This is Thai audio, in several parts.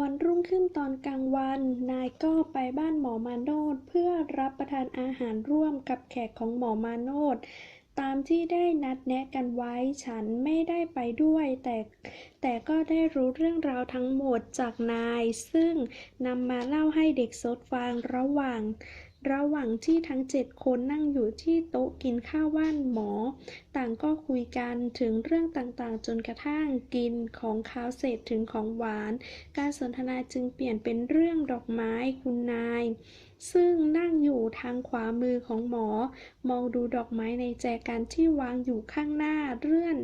วันรุ่งขึ้นตอนกลางวัน นายก็ไปบ้านหมอมาโนดเพื่อรับประทานอาหารร่วมกับแขกของหมอมาโนดตามที่ได้นัดแนะกันไว้ฉันไม่ได้ไปด้วย แต่แต่ก็ได้รู้เรื่องราวทั้งหมดจากนาย ซึ่งนำมาเล่าให้เด็กซดฟังระหว่าง ระหว่างที่ทั้งเจ็ดคนนั่งอยู่ที่โต๊ะกินข้าวว่านหมอ ต่างก็คุยกันถึงเรื่องต่างๆ จนกระทั่งกินของข้าวเสร็จถึงของหวาน การสนทนาจึงเปลี่ยนเป็นเรื่องดอกไม้คุณนาย ซึ่งนั่งอยู่ทางขวามือของหมอ มองดูดอกไม้ในแจกันที่วางอยู่ข้างหน้าเลื่อน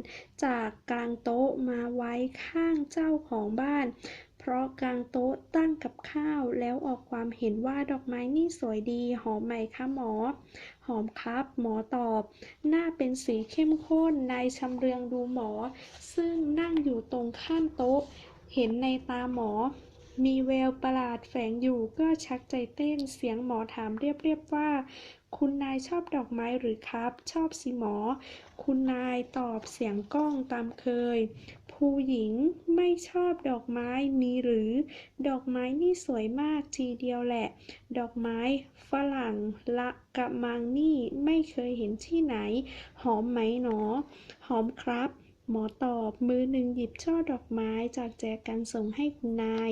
จากกลางโต๊ะมาไว้ข้างเจ้าของบ้าน เพราะกลางโต๊ะตั้งกับข้าวแล้วออกความเห็นว่าดอกไม้นี่สวยดี หอมไหมคะหมอ หอมครับ หมอตอบ หน้าเป็นสีเข้มข้นนายชำเลืองดูหมอ ซึ่งนั่งอยู่ตรงข้ามโต๊ะ เห็นในตาหมอ มีแววประหลาดแฝงอยู่ก็ชักใจเต้นเสียงหมอถามเรียบๆว่า คุณนายชอบดอกไม้หรือครับ ชอบสิหมอ คุณนายตอบเสียงก้องตามเคย ผู้หญิงไม่ชอบดอกไม้มีหรือ ดอกไม้นี่สวยมากทีเดียวแหละ ดอกไม้ฝรั่งละกะมังนี่ไม่เคยเห็นที่ไหน หอมไหมหนอ หอมครับหมอตอบมือหนึ่งหยิบช่อดอกไม้จากแจกันส่งให้คุณนาย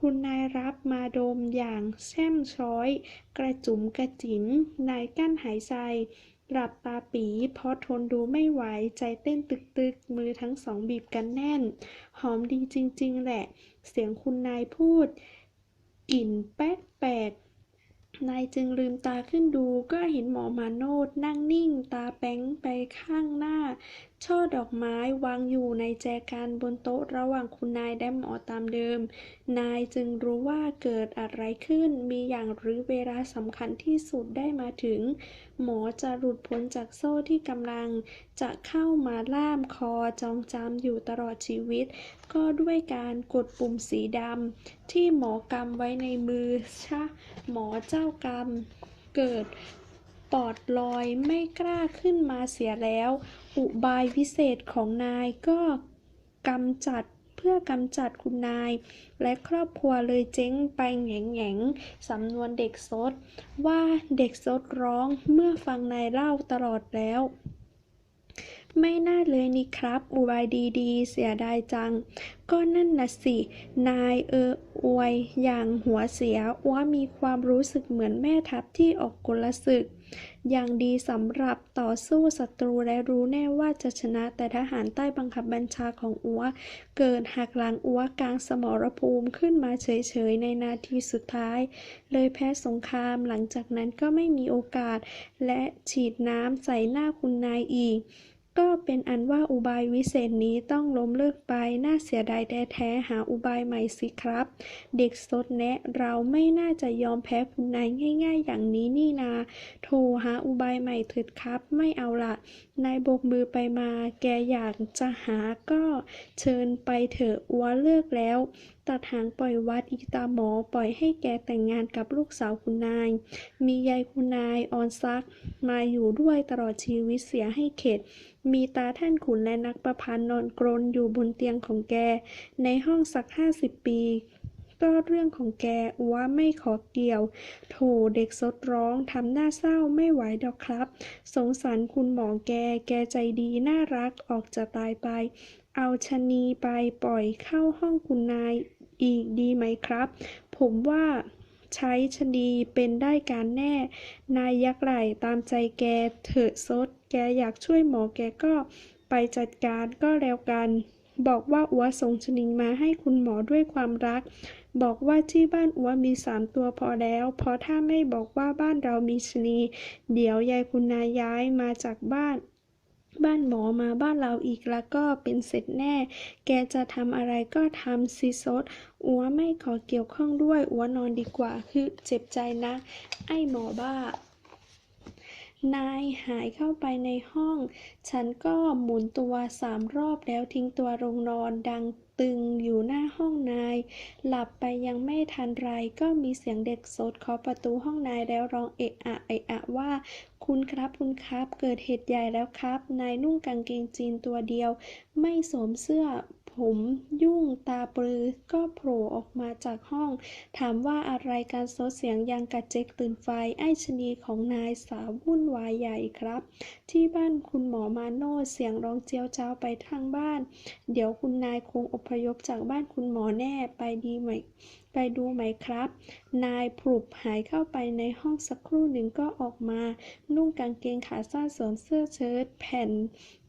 คุณนายรับมาดมอย่างแช่มช้อย กระจุมกระจิ๋มนายกั้นหายใจหลับตาปีเพราะทนดูไม่ไหว ใจเต้นตึกๆ มือทั้งสองบีบกันแน่น หอมดีจริง ๆ แหละ เสียงคุณนายพูด กลิ่นแป๊กๆนายจึงลืมตาขึ้นดูก็เห็นหมอมาโนดนั่งนิ่ง ตาแป้งไปข้างหน้า ช่อดอกไม้วางอยู่ในแจกันบนโต๊ะระหว่างคุณนายและหมอตามเดิม นายจึงรู้ว่าเกิดอะไรขึ้น มีอย่างหรือเวลาสำคัญที่สุดได้มาถึง หมอจะหลุดพ้นจากโซ่ที่กำลัง จะเข้ามาล่ามคอจองจำอยู่ตลอดชีวิต ก็ด้วยการกดปุ่มสีดำที่หมอกำไว้ในมือชะหมอเจ้ากรรมเกิด ปอดลอยไม่กล้าขึ้นมาเสียแล้ว อุบายวิเศษของนายก็กำจัดเพื่อกำจัดคุณนาย และครอบครัวเลยเจ๊งไปแหงแง่งๆสำนวนเด็กซดว่าเด็กซดร้องเมื่อฟังนายเล่าตลอดแล้ว ไม่น่าเลยนี่ครับ อุบายดีๆ เสียดายจัง ก็นั่นน่ะสิ นายเอออวย อย่างหัวเสียว่ามีความรู้สึกเหมือนแม่ทัพที่ออกกลศึก อย่างดีสำหรับต่อสู้ศัตรูและรู้แน่ว่าจะชนะแต่ทหารใต้บังคับบัญชาของอัว เกิดหักหลังอัวกลางสมรภูมิขึ้นมาเฉยๆ ในนาทีสุดท้าย เลยแพ้สงครามหลังจากนั้นก็ไม่มีโอกาส และฉีดน้ำใส่หน้าคุณนายอีก ก็เป็นอันว่าอุบายวิเศษนี้ต้องล้มเลิกไป น่าเสียดายแท้ๆหาอุบายใหม่สิครับ เด็กสดแนะเราไม่น่าจะยอมแพ้คุณนายง่าย ๆ อย่างนี้นี่นา โทรหาอุบายใหม่เถิดครับ ไม่เอาละนายโบกมือไปมา แกอยากจะหาก็เชิญไปเถอะอัวเลิกแล้ว ตัดหางปล่อยวัดอีตาหมอปล่อยให้แกแต่งงานกับลูกสาวคุณนาย มียายคุณนายออนซัก มาอยู่ด้วยตลอดชีวิตเสียให้เข็ด มีตาท่านขุนและนักประพันธ์นอนกรนอยู่บนเตียงของแก ในห้องสักห้าสิบปีก็เรื่องของแกอัวไม่ขอเกี่ยว โถเด็กสดร้องทำหน้าเศร้าไม่ไหวดอกครับ สงสารคุณหมอแก แกใจดีน่ารักออกจะตายไป เอาชะนีไปปล่อยเข้าห้องคุณนาย อีกดีไหมครับ ผมว่าใช้ชะนีเป็นได้การแน่ นายยักษ์ไหลตามใจแกเถอะซด แกอยากช่วยหมอแกก็ไปจัดการก็แล้วกัน บอกว่าอัวส่งชะนีมาให้คุณหมอด้วยความรัก บอกว่าที่บ้านอัวมีสามตัวพอแล้ว เพราะถ้าไม่บอกว่าบ้านเรามีชะนี เดี๋ยวยายคุณนายย้ายมาจากบ้าน บ้านหมอมาบ้านเราอีกแล้วก็เป็นเสร็จแน่ แกจะทำอะไรก็ทำซีซดอัวไม่ขอเกี่ยวข้องด้วยอัวนอนดีกว่า คือเจ็บใจนะ ไอ้หมอบ้า นายหายเข้าไปในห้อง ฉันก็หมุนตัวสามรอบแล้วทิ้งตัวลงนอนดัง ตึงอยู่หน้าห้องนาย หลับไปยังไม่ทันไรก็มีเสียงเด็กโสดเคาะประตูห้องนายแล้วร้องเอะอะเอะอะว่า คุณครับคุณครับ เกิดเหตุใหญ่แล้วครับ นายนุ่งกางเกงจีนตัวเดียว ไม่สวมเสื้อ ผมยุ่งตาปลือก็โผล่ออกมาจากห้อง ถามว่าอะไรการโซเสียงยังกระเจกตื่นไฟ ไอ้ชนีของนายสาววุ่นวายใหญ่ครับ ที่บ้านคุณหมอมาโน่เสียงร้องเจียวเจ้าไปทางบ้าน เดี๋ยวคุณนายคงอพยพจากบ้านคุณหมอแน่ไปดีไหม ไปดูไหมครับ นายพลุบหายเข้าไปในห้องสักครู่หนึ่งก็ออกมา นุ่งกางเกงขาสั้นสวมเสื้อเชิ้ตแผ่น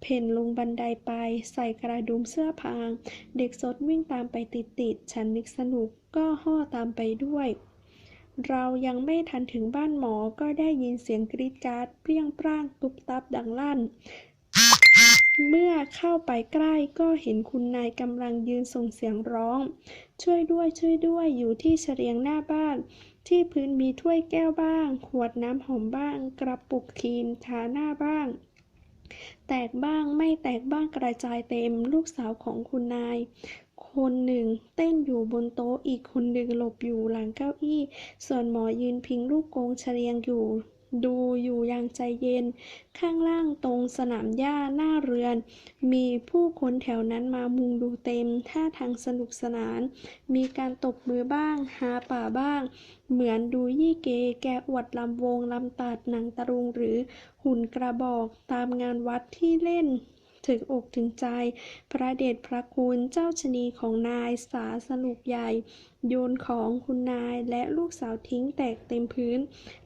เพ่นลงบันไดไป ใส่กระดุมเสื้อพาง เด็กสดวิ่งตามไปติดๆ ฉันนึกสนุกก็ห่อตามไปด้วยเรายังไม่ทันถึงบ้านหมอก็ได้ยินเสียงกรีดการ์ดเปรี้ยงปร้างตุบตับดังลั่น เมื่อเข้าไปใกล้ก็เห็นคุณนายกำลังยืนส่งเสียงร้อง ช่วยด้วยช่วยด้วยอยู่ที่เฉลียงหน้าบ้าน ที่พื้นมีถ้วยแก้วบ้าง ขวดน้ำหอมบ้าง กระปุกครีมทาหน้าบ้าง แตกบ้างไม่แตกบ้างกระจายเต็มลูกสาวของคุณนายคนหนึ่งเต้นอยู่บนโต๊ะอีกคนหนึ่งหลบอยู่หลังเก้าอี้ ส่วนหมอยืนพิงลูกกงเฉลียงอยู่ ดูอยู่อย่างใจเย็น ข้างล่างตรงสนามหญ้าหน้าเรือน มีผู้คนแถวนั้นมามุงดูเต็มท่าทางสนุกสนาน มีการตบมือบ้าง หาป่าบ้าง เหมือนดูยี่เก แกอวดลำวงลำตัดหนังตะรุงหรือหุ่นกระบอกตามงานวัดที่เล่น ถึงอกถึงใจ พระเดชพระคุณเจ้าชะนีของนายสาสนุกใหญ่ โยนของคุณนายและลูกสาวทิ้งแตกเต็มพื้น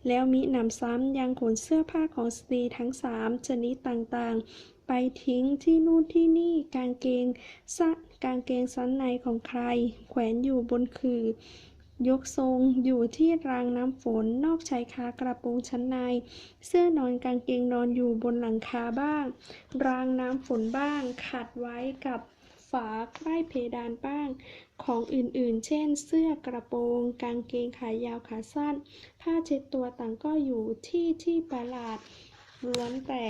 แล้วมิหนำซ้ำยังขนเสื้อผ้าของสตรีทั้งสามชนิดต่างๆ ไปทิ้งที่นู่นที่นี่กางเกงสะกางเกงสั้นในของใคร แขวนอยู่บนคือ ยกทรงอยู่ที่รางน้ำฝนนอกชายคากระโปรงชั้นใน เสื้อนอนกางเกงนอนอยู่บนหลังคาบ้าง รางน้ำฝนบ้าง ขัดไว้กับฝาใต้เพดานบ้าง ของอื่นๆ เช่น เสื้อกระโปรง กางเกงขายาวขาสั้น ผ้าเช็ดตัวต่างก็อยู่ที่ที่ประหลาดล้วนแต่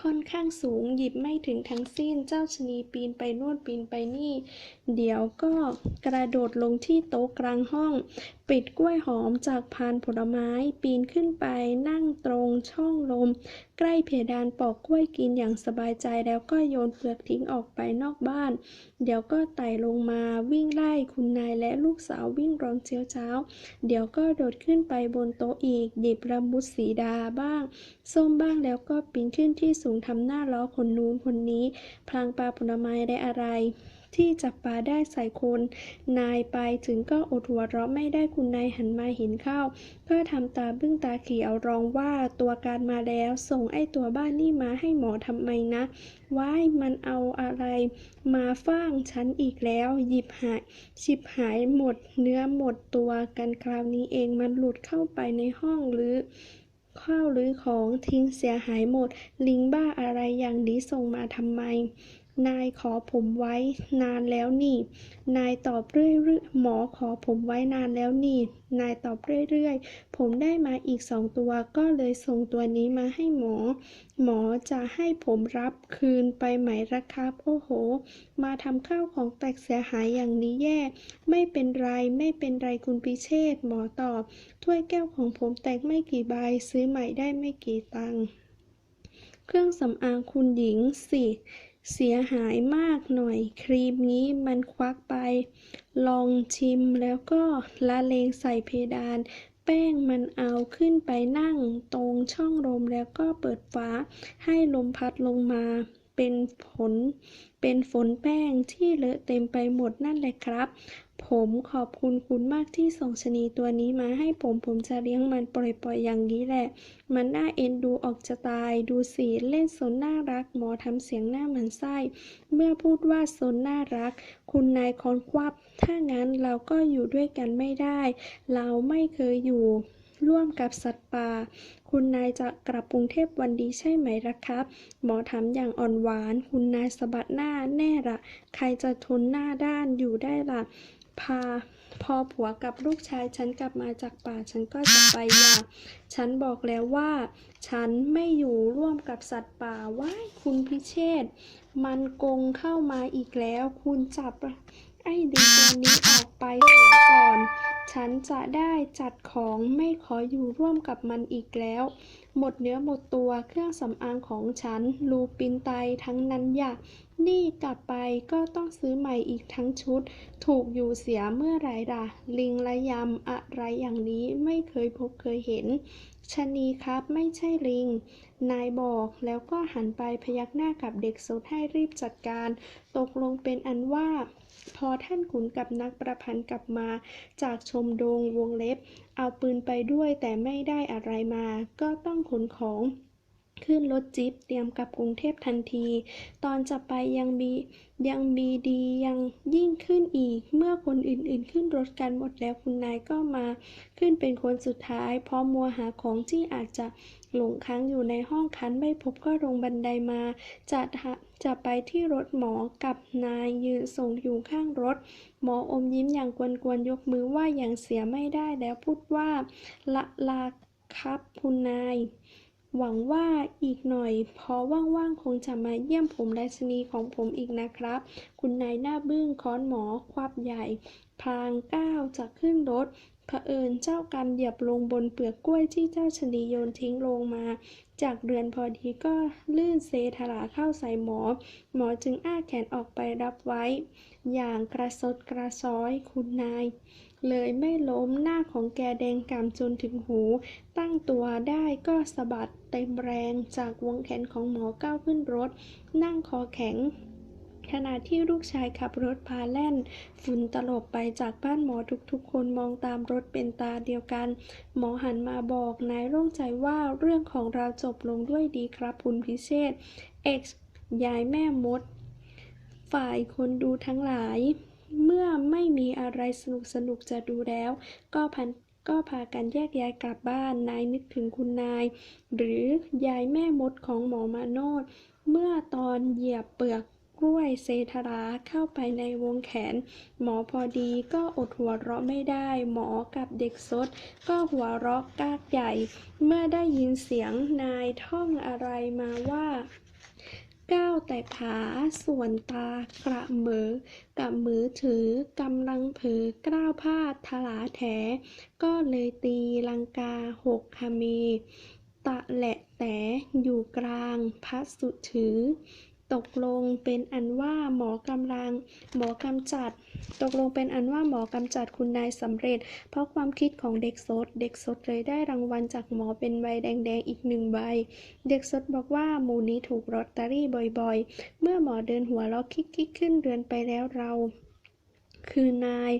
ค่อนข้างสูงหยิบไม่ถึงทั้งสิ้นเจ้าชนีปีนไปน่นปีนไปนี่ เดี๋ยวก็กระโดดลงที่โต๊ะกลางห้อง ปิดกล้วยหอมจากพานผลไม้ปีนขึ้นไปนั่งตรงช่องลม ใกล้เพดานปอกกล้วยกินอย่างสบายใจแล้วก็โยนเปลือกทิ้งออกไปนอกบ้าน เดี๋ยวก็ไต่ลงมาวิ่งไล่คุณนายและลูกสาววิ่งร้องเจียวเจ้า เดี๋ยวก็โดดขึ้นไปบนโต๊ะอีกหยิบระมุดสีดาบ้าง ส้มบ้างแล้วก็ปีนขึ้นที่สูงทำหน้าล้อคนนู้นคนนี้ พลางปลาผลไม้ได้อะไร ที่จับปลาได้ใส่คน นายไปถึงก็อดหัวเราะไม่ได้คุณนายหันมาเห็นเข้า ก็ทำตาบึ้งตาเขียวร้องว่าตัวการมาแล้วส่งไอ้ตัวบ้านนี่มาให้หมอทำไมนะว้ายมันเอาอะไร มาฟ้างฉันอีกแล้ว หยิบหายชิบหายหมดเนื้อหมดตัวกันคราวนี้เองมันหลุดเข้าไปในห้องหรือข้าวหรือของทิ้งเสียหายหมด ลิงบ้าอะไรอย่างนี้ส่งมาทำไม นายขอผมไว้นานแล้วนี่ นายตอบเรื่อยๆ หมอขอผมไว้นานแล้วนี่ นายตอบเรื่อยๆ ผมได้มาอีกสองตัวก็เลยส่งตัวนี้มาให้หมอ หมอจะให้ผมรับคืนไปไหมละครับ โอ้โห มาทำข้าวของแตกเสียหายอย่างนี้แย่ ไม่เป็นไรไม่เป็นไรคุณพิเชษหมอตอบ ถ้วยแก้วของผมแตกไม่กี่ใบซื้อใหม่ได้ไม่กี่ตังค์เครื่องสำอางคุณหญิงสิ เสียหายมากหน่อย ครีมนี้มันควักไป ลองชิมแล้วก็ละเลงใส่เพดาน แป้งมันเอาขึ้นไปนั่งตรงช่องลมแล้วก็เปิดฟ้าให้ลมพัดลงมาเป็นผลเป็นฝนแป้งที่เลอะเต็มไปหมดนั่นแหละครับ ผมขอบคุณคุณมากที่ส่งชนีตัวนี้มาให้ผมผมจะเลี้ยงมันปล่อยๆอย่างนี้แหละ มันน่าเอ็นดูออกจะตาย ดูสิเล่นสนน่ารัก หมอทำเสียงหน้าเหมือนไส้ เมื่อพูดว่าสนน่ารัก คุณนายคอนควับ ถ้างั้นเราก็อยู่ด้วยกันไม่ได้ เราไม่เคยอยู่ร่วมกับสัตว์ป่า คุณนายจะกลับกรุงเทพวันดีใช่ไหมล่ะครับ หมอถามอย่างอ่อนหวาน คุณนายสะบัดหน้าแน่ละใครจะทนหน้าด้านอยู่ได้ล่ะ พาพอผัวกับลูกชายฉันกลับมาจากป่าฉันก็จะไปหย่าฉันบอกแล้วว่า ฉันไม่อยู่ร่วมกับสัตว์ป่าว้ายคุณพิเชษ มันกงเข้ามาอีกแล้ว คุณจับไอ้ดิงตัวนี้ออกไปเสียก่อน ฉันจะได้จัดของไม่ขออยู่ร่วมกับมันอีกแล้ว หมดเนื้อหมดตัวเครื่องสำอางของฉัน ลูปินไตทั้งนั้นอย่านี่กลับไปก็ต้องซื้อใหม่อีกทั้งชุด ถูกอยู่เสียเมื่อไรล่ะลิงระยำอะไรอย่างนี้ไม่เคยพบเคยเห็นชะนีครับไม่ใช่ลิง นายบอกแล้วก็หันไปพยักหน้ากับเด็กสดให้รีบจัดการ ตกลงเป็นอันว่า พอท่านขุนกับนักประพันธ์กลับมา จากชมดงวงเล็บ เอาปืนไปด้วยแต่ไม่ได้อะไรมา ก็ต้องขนของ ขึ้นรถจิ๊บเตรียมกลับกรุงเทพทันที ตอนจะไปยังมียังมีดียังยิ่งขึ้นอีก เมื่อคนอื่นๆ ขึ้นรถกันหมดแล้วคุณนายก็มา ขึ้นเป็นคนสุดท้าย เพราะมัวหาของที่อาจจะหลงค้างอยู่ในห้องคันไม่พบก็ลงบันไดมา จะจะไปที่รถหมอกับนายยืนส่งอยู่ข้างรถ หมออมยิ้มอย่างกวนๆยกมือไหว่าอย่างเสียไม่ได้แล้วพูดว่าละลาครับคุณนาย หวังว่าอีกหน่อยพอว่างๆคงจะมาเยี่ยมผมและชนีของผมอีกนะครับ คุณนายหน้าบึ้งค้อนหมอควับใหญ่ พลางก้าวจะขึ้นรถเผอิญเจ้ากรรมเหยียบลงบนเปลือกกล้วยที่เจ้าชนีโยนทิ้งลงมา จากเรือนพอดีก็ลื่นเซถลาเข้าใส่หมอ หมอจึงอ้าแขนออกไปรับไว้ อย่างกระสดกระซ้อยคุณนาย เลยไม่ล้มหน้าของแกแดงกำจนถึงหู ตั้งตัวได้ก็สะบัดเต็มแรงจากวงแขนของหมอก้าวขึ้นรถ นั่งคอแข็งขณะที่ลูกชายขับรถพาแล่น ฝุ่นตลบไปจากบ้านหมอทุกๆ คนมองตามรถเป็นตาเดียวกัน หมอหันมาบอกนายโล่งใจว่าเรื่องของเราจบลงด้วยดีครับคุณพิเชษเอ็กซ์ยายแม่มด ฝ่ายคนดูทั้งหลาย เมื่อไม่มีอะไรสนุกสนุกๆจะดูแล้ว ก็พันก็พากันแยกย้ายกลับบ้าน นายนึกถึงคุณนาย หรือยายแม่มดของหมอมาโนดเมื่อตอนเหยียบเปลือกกล้วยเซธราเข้าไปในวงแขน หมอพอดีก็อดหัวเราะไม่ได้ หมอกับเด็กซดก็หัวเราะกากใหญ่ เมื่อได้ยินเสียงนายท่องอะไรมาว่า ก้าวแต่ขาส่วนตากระเหมือกับมือถือกำลังเผือกล้าวพาดทลาแถ ก็เลยตีลังกาหกคาเมตะแหละแต่อยู่กลางพัสุถือ ตกลงเป็นอันว่าหมอกำลังหมอกำจัด ตกลงเป็นอันว่าหมอกำจัดคุณนายสำเร็จ เพราะความคิดของเด็กสด เด็กสดเลยได้รางวัลจากหมอเป็นใบแดงๆอีกหนึ่งใบ เด็กสดบอกว่าหมูนี้ถูกลอตเตอรี่บ่อยๆ เมื่อหมอเดินหัวเราะคิกๆขึ้นเรือนไปแล้วเราคือนาย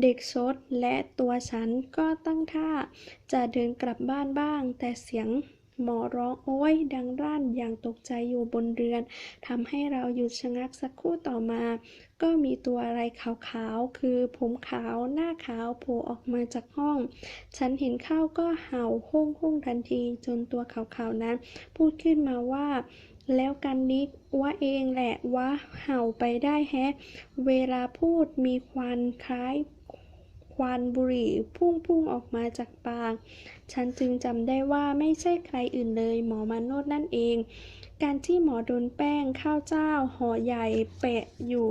เด็กชดและตัวฉันก็ตั้งท่า จะเดินกลับบ้านบ้าง แต่เสียง หมอร้องโอ้ยดังรั่นอย่างตกใจอยู่บนเรือนทำให้เราหยุดชะงักสักครู่ต่อมา ก็มีตัวอะไรขาวๆ คือผมขาวหน้าขาวโผล่ออกมาจากห้อง ฉันเห็นเข้าก็เห่าห้องห้องทันที จนตัวขาวๆนั้น พูดขึ้นมาว่าแล้วกันนิกว่าเองแหละว่าเห่าไปได้แฮะ เวลาพูดมีควันคล้าย ควันบุหรี่พุ่งพุ่งออกมาจากปาก ฉันจึงจำได้ว่าไม่ใช่ใครอื่นเลยหมอมาโนดนั่นเอง การที่หมอโดนแป้งข้าวเจ้าห่อใหญ่แปะอยู่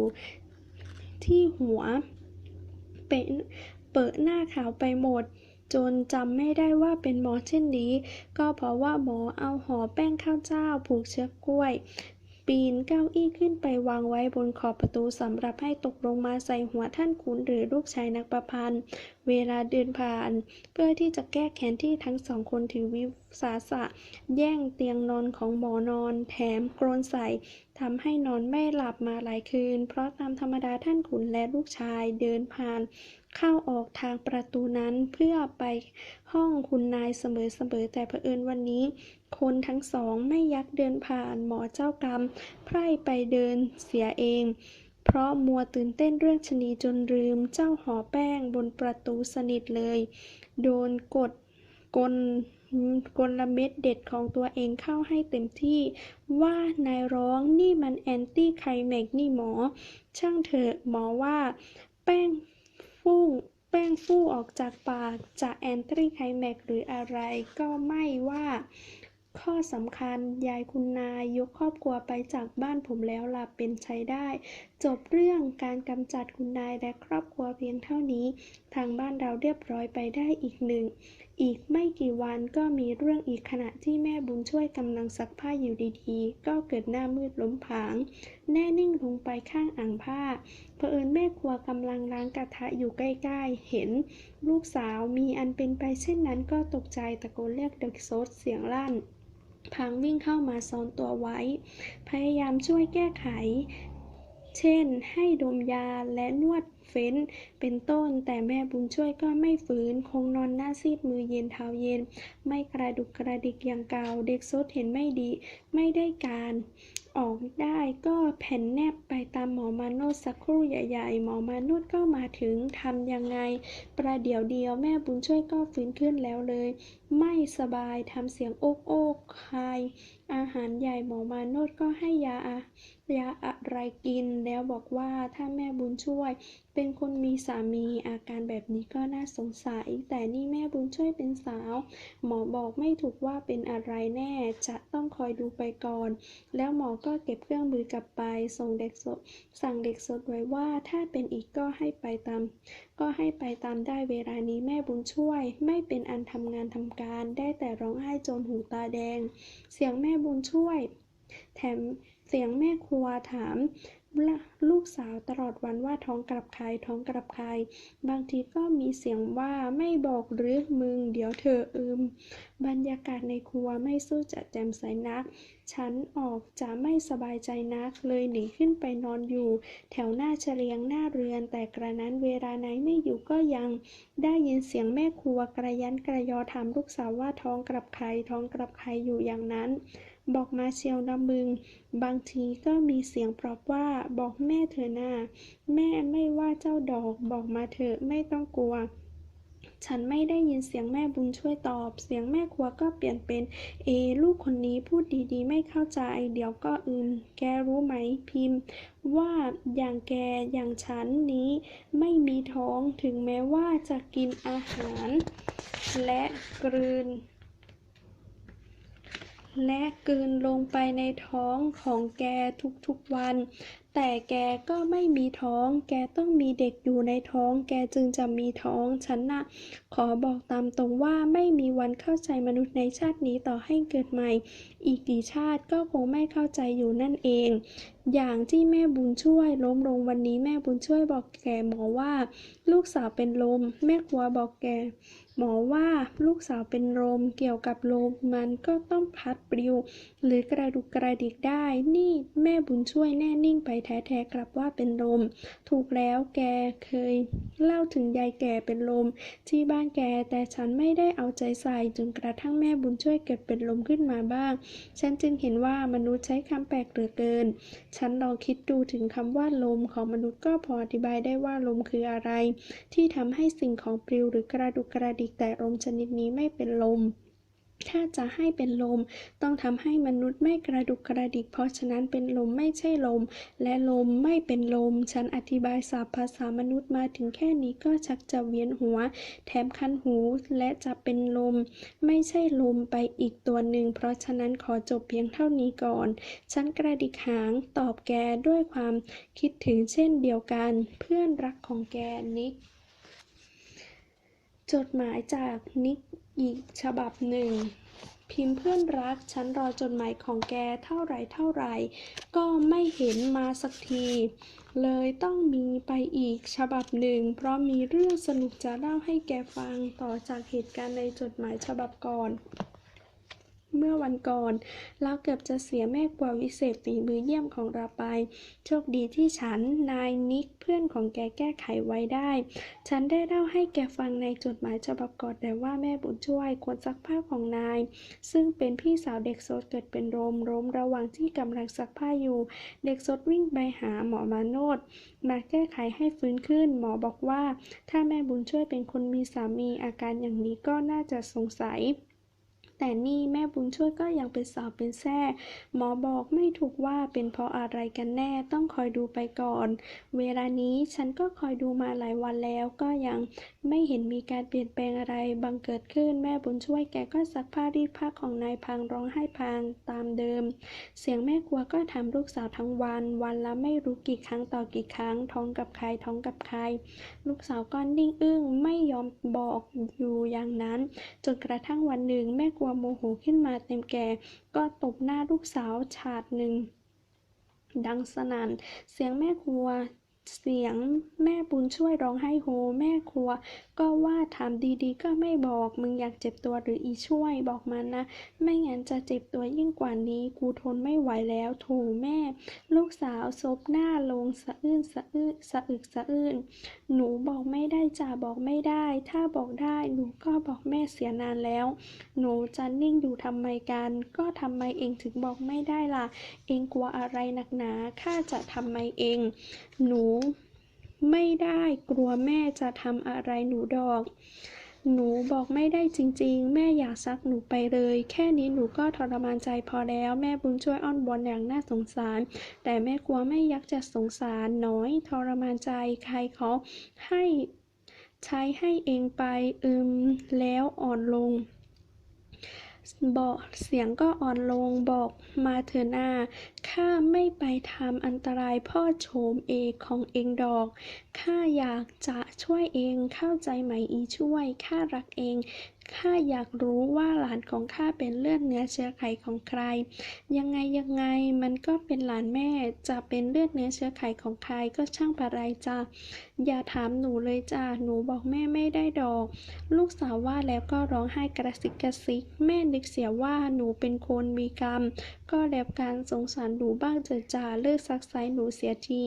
ที่หัวเปะเปิดหน้าขาวไปหมด จนจำไม่ได้ว่าเป็นหมอเช่นนี้ ก็เพราะว่าหมอเอาห่อแป้งข้าวเจ้าผูกเชือกกล้วย ปีนเก้าอี้ขึ้นไปวางไว้บนขอบประตูสำหรับให้ตกลงมาใส่หัวท่านขุนหรือลูกชายนักประพันธ์ เวลาเดินผ่าน เพื่อที่จะแก้แค้นที่ทั้งสองคนถือวิสาสะ แย่งเตียงนอนของหมอนอน แถมโกรนใส่ทำให้นอนไม่หลับมาหลายคืน เพราะตามธรรมดาท่านขุนและลูกชายเดินผ่าน เข้าออกทางประตูนั้นเพื่อไปห้องคุณนายเสมอๆแต่เผอิญวันนี้ คนทั้งสองไม่ยักเดินผ่านหมอเจ้ากรรมไพร่ไปเดินเสียเอง เพราะมัวตื่นเต้นเรื่องชะนีจนลืมเจ้าหอแป้งบนประตูสนิทเลย โดนกดกลกลเม็ดเด็ดของตัวเองเข้าให้เต็มที่ ว่านายร้องนี่มันแอนตี้ไคลแม็กนี่หมอ ช่างเถอะหมอว่า แป้ง ฟุ้งแป้งฟู่ออกจากปากจะแอนตี้ไคลแม็กหรืออะไรก็ไม่ว่าข้อสำคัญยายคุณนายยกครอบครัวไปจากบ้านผมแล้วล่ะเป็นใช้ได้ จบเรื่องการกำจัดคุณนายและครอบครัวเพียงเท่านี้ ทางบ้านเราเรียบร้อยไปได้อีกหนึ่งอีกไม่กี่วันก็มีเรื่องอีกขณะที่แม่บุญช่วยกำลังซักผ้าอยู่ดีๆ ก็เกิดหน้ามืดล้มผาง แน่นิ่งลงไปข้างอ่างผ้าเผอิญแม่ครัวกำลังล้างกระทะอยู่ใกล้ๆ เห็น ลูกสาวมีอันเป็นไปเช่นนั้นก็ตกใจตะโกนเรียกเด็กโซดเสียงลั่นพังวิ่งเข้ามาซ่อนตัวไว้ พยายามช่วยแก้ไข เช่น ให้ดมยาและนวดเฟ้น เป็นต้น แต่แม่บุญช่วยก็ไม่ฟื้นคงนอนหน้าซีดมือเย็นเท้าเย็น ไม่กระดุกกระดิกอย่างเก่า เด็กซดเห็นไม่ดี ไม่ได้การออกได้ก็แผ่นแนบไปตามหมอมาโนดสักครู่ใหญ่ๆ หมอมาโนดก็มาถึงทำยังไง ประเดี๋ยวเดียวแม่บุญช่วยก็ฟื้นขึ้นแล้วเลย ไม่สบายทำเสียงโอกโอกคาย อาหารใหญ่หมอมาโนดก็ให้ยาอะ ยาอะไรกิน แล้วบอกว่าถ้าแม่บุญช่วย เป็นคนมีสามีอาการแบบนี้ก็น่าสงสัย แต่นี่แม่บุญช่วยเป็นสาว หมอบอกไม่ถูกว่าเป็นอะไรแน่ จะต้องคอยดูไปก่อน แล้วหมอก็เก็บเครื่องมือกลับไป ส่งเด็กสด สั่งเด็กสดไว้ว่าถ้าเป็นอีกก็ให้ไปตาม ก็ให้ไปตามได้เวลานี้แม่บุญช่วย ไม่เป็นอันทำงานทำการ ได้แต่ร้องไห้จนหูตาแดง เสียงแม่บุญช่วย แถมเสียงแม่ครัวถามลูกสาวตลอดวันว่าท้องกลับใครท้องกลับใคร บางทีก็มีเสียงว่าไม่บอกหรือมึง เดี๋ยวเธออืม บรรยากาศในครัวไม่สู้จะแจ่มใสนัก ฉันออกจะไม่สบายใจนัก เลยหนีขึ้นไปนอนอยู่ แถวหน้าเฉลียงหน้าเรือน แต่กระนั้นเวลาไหนไม่อยู่ก็ยังได้ยินเสียงแม่ครัวกระยันกระยอถามลูกสาวว่าท้องกลับใครท้องกลับใครอยู่อย่างนั้น บอกมาเชียวนะมึง บางทีก็มีเสียงปลอบว่าบอกแม่เธอหน้า แม่ไม่ว่าเจ้าดอกบอกมาเถอะไม่ต้องกลัวฉันไม่ได้ยินเสียงแม่บุญช่วยตอบ เสียงแม่ครัวก็เปลี่ยนเป็น เอ ลูกคนนี้พูดดีๆ ไม่เข้าใจ เดี๋ยวก็อื่น แกรู้ไหมพิมพ์ ว่าอย่างแกอย่างฉันนี้ไม่มีท้องถึงแม้ว่าจะกินอาหาร และกลืน และกืนลงไปในท้องของแกทุกๆวัน แต่แกก็ไม่มีท้อง แกต้องมีเด็กอยู่ในท้อง แกจึงจะมีท้อง ฉันน่ะ ขอบอกตามตรงว่าไม่มีวันเข้าใจมนุษย์ในชาตินี้ต่อให้เกิดใหม่ อีกกี่ชาติก็คงไม่เข้าใจอยู่นั่นเอง อย่างที่แม่บุญช่วยล้มลงวันนี้แม่บุญช่วยบอกแกหมอว่า ลูกสาวเป็นลม แม่ครัวบอกแกหมอว่าลูกสาวเป็นลมเกี่ยวกับลมมันก็ต้องพัดปลิว หรือกระดุกกระดิกได้ นี่แม่บุญช่วยแน่นิ่งไปแท้ๆกลับว่าเป็นลม ถูกแล้วแกเคย เล่าถึงยายแก่เป็นลมที่บ้านแก แต่ฉันไม่ได้เอาใจใส่จนกระทั่งแม่บุญช่วยเกิดเป็นลมขึ้นมาบ้าง ฉันจึงเห็นว่ามนุษย์ใช้คำแปลกเหลือเกิน ฉันลองคิดดูถึงคำว่าลมของมนุษย์ก็พออธิบายได้ว่าลมคืออะไร ที่ทำให้สิ่งของปลิวหรือกระดุกกระดิกแต่ลมชนิดนี้ไม่เป็นลม ถ้าจะให้เป็นลม ต้องทำให้มนุษย์ไม่กระดุกกระดิก เพราะฉะนั้นเป็นลมไม่ใช่ลม และลมไม่เป็นลม ฉันอธิบายศัพท์ภาษามนุษย์มาถึงแค่นี้ก็ชักจะเวียนหัว แถมคันหูและจะเป็นลม ไม่ใช่ลมไปอีกตัวหนึ่ง เพราะฉะนั้นขอจบเพียงเท่านี้ก่อน ฉันกระดิกหางตอบแกด้วยความคิดถึงเช่นเดียวกัน เพื่อนรักของแกนิก จดหมายจากนิก อีกฉบับหนึ่ง พิมพ์เพื่อนรัก ฉันรอจดหมายของแกเท่าไรเท่าไร ก็ไม่เห็นมาสักที เลยต้องมีไปอีกฉบับหนึ่ง เพราะมีเรื่องสนุกจะเล่าให้แกฟังต่อจากเหตุการณ์ในจดหมายฉบับก่อน เมื่อวันก่อน เราเกือบจะเสียแม่กว่าวิเศษฝีมือเยี่ยมของเราไป โชคดีที่ฉันนายนิกเพื่อนของแกแก้ไขไว้ได้ ฉันได้เล่าให้แกฟังในจดหมายฉบับก่อนแต่ว่าแม่บุญช่วยคนซักผ้าของนาย ซึ่งเป็นพี่สาวเด็กโซดเกิดเป็นโรมโรมระหว่างที่กำลังซักผ้าอยู่ เด็กโซดวิ่งไปหาหมอมาโนดมาแก้ไขให้ฟื้นขึ้น หมอบอกว่า ถ้าแม่บุญช่วยเป็นคนมีสามีอาการอย่างนี้ก็น่าจะสงสัย แต่นี่แม่บุญช่วยก็ยังเป็นสาวเป็นแซ่หมอบอกไม่ถูกว่าเป็นเพราะอะไรกันแน่ต้องคอยดูไปก่อน เวลานี้ฉันก็คอยดูมาหลายวันแล้วก็ยังไม่เห็นมีการเปลี่ยนแปลงอะไรบังเกิดขึ้นแม่บุญช่วยแกก็ซักผ้ารีดผ้าของนายพังร้องไห้พางตามเดิม เสียงแม่ครัวก็ถามลูกสาวทั้งวัน วันละไม่รู้กี่ครั้งต่อกี่ครั้ง ท้องกับใครท้องกับใคร ลูกสาวก็นิ่งอึ้งไม่ยอมบอกอยู่อย่างนั้น จนกระทั่งวันหนึ่งแม่ครัวโมโหขึ้นมาเต็มแก่ ก็ตบหน้าลูกสาวฉาดหนึ่งดังสนั่น เสียงแม่ครัว เสียงแม่บุญช่วยร้องไห้โฮ แม่ครัว ก็ว่าถามดีๆ ก็ไม่บอก มึงอยากเจ็บตัวหรืออีช่วยบอกมันนะ ไม่งั้นจะเจ็บตัวยิ่งกว่านี้ กูทนไม่ไหวแล้วโถแม่ ลูกสาวซบหน้าลงสะอื้นสะอื้นสะอึกสะอื้นหนูบอกไม่ได้จ่าบอกไม่ได้ ถ้าบอกได้หนูก็บอกแม่เสียนานแล้ว หนูจะนิ่งอยู่ทำไมกัน ก็ทำไมเองถึงบอกไม่ได้ล่ะ เองกลัวอะไรหนักหนาข้าจะทำไมเองหนูไม่ได้กลัวแม่จะทำอะไรหนูดอก หนูบอกไม่ได้จริง ๆ แม่อยากซักหนูไปเลย แค่นี้หนูก็ทรมานใจพอแล้ว แม่บุญช่วยอ้อนวอนอย่างน่าสงสาร แต่แม่กลัวไม่ยักจะสงสารน้อยทรมานใจใครเขาให้ใช้ให้เองไปอืมแล้วอ่อนลง บอกเสียงก็อ่อนลงบอกมาเถอหนาข้าไม่ไปทำอันตรายพ่อโฉมเอกของเองดอก ข้าอยากจะช่วยเองเข้าใจไหมอีช่วย ข้ารักเอง ข้าอยากรู้ว่าหลานของข้าเป็นเลือดเนื้อเชื้อไขของใคร ยังไงยังไงมันก็เป็นหลานแม่ จะเป็นเลือดเนื้อเชื้อไขของใครก็ช่างปะไรจ้าอย่าถามหนูเลยจ้าหนูบอกแม่ไม่ได้ดอก ลูกสาวว่าแล้วก็ร้องไห้กระซิกกระซิก แม่นึกเสียว่าหนูเป็นคนมีกรรม ก็แล้วการสงสารหนูบ้างเจอจ่าเลิกซักไซหนูเสียที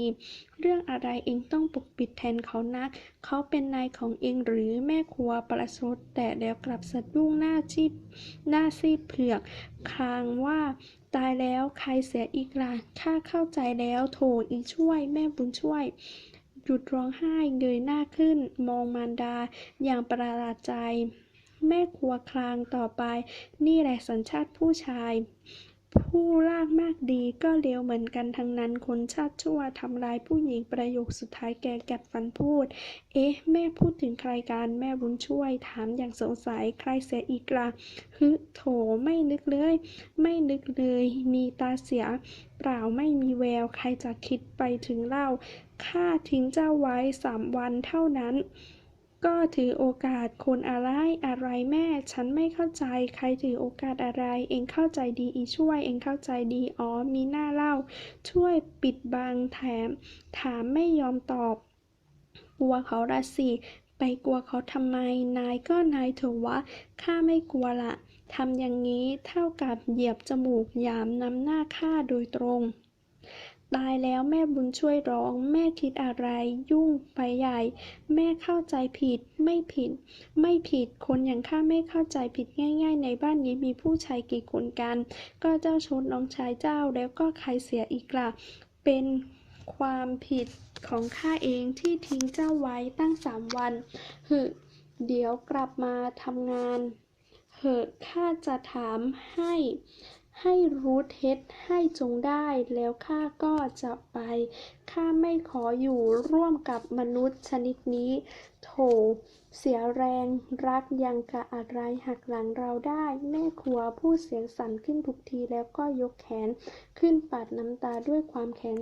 เรื่องอะไรเองต้องปกปิดแทนเขานัก เขาเป็นนายของเองหรือแม่ครัวประชดแต่แล้วกลับสะดุ้งหน้าชีพหน้าซีดเผือกครางว่าตายแล้วใครเสียอีกล่ะข้าเข้าใจแล้วโถอีช่วย แม่บุญช่วยหยุดร้องไห้เงยหน้าขึ้น มองมารดาอย่างประหลาดใจ แม่ครัวคลางต่อไป นี่แหละสัญชาติผู้ชาย ผู้ลากมากดีก็เลวเหมือนกันทั้งนั้น คนชาติชั่วทำร้ายผู้หญิงประโยคสุดท้ายแกแกัดฟันพูด เอ๊ะ แม่พูดถึงใครกันแม่บุญช่วยถามอย่างสงสัยใครเสียอีกล่ะฮึโถไม่นึกเลย ไม่นึกเลย มีตาเสีย เปล่าไม่มีแวว ใครจะคิดไปถึงเล่าข้าทิ้งเจ้าไว้สามวันเท่านั้น ก็ถือโอกาสคนอะไรอะไรแม่ ฉันไม่เข้าใจใครถือโอกาสอะไร เองเข้าใจดีอีช่วย เองเข้าใจดีอ๋อมีหน้าเล่า ช่วยปิดบังแถม ถามไม่ยอมตอบ กลัวเขาละสิไปกลัวเขาทำไม นายก็นายเถอะวะข้าไม่กลัวละทำอย่างนี้เท่ากับเหยียบจมูกยามนำหน้าข้าโดยตรง ตายแล้วแม่บุญช่วยร้อง แม่คิดอะไร ยุ่งไปใหญ่ แม่เข้าใจผิด ไม่ผิด ไม่ผิด คนอย่างข้าไม่เข้าใจผิดง่าย ๆ ในบ้านนี้มีผู้ชายกี่คนกัน ก็เจ้าชนน้องชายเจ้าแล้วก็ใครเสียอีกล่ะ เป็นความผิดของข้าเองที่ทิ้งเจ้าไว้ตั้งสามวันหึเดี๋ยวกลับมาทำงานเหอะข้าจะถามให้ ให้รู้เท็จให้จงได้แล้วข้าก็จะไปข้าไม่ขออยู่ร่วมกับมนุษย์ชนิดนี้ โถ เสียแรงรักยังกะอะไรหักหลังเราได้ แม่ครัวพูดเสียงสั่นขึ้นทุกทีแล้วก็ยกแขนขึ้นปัดน้ำตาด้วยความแค้น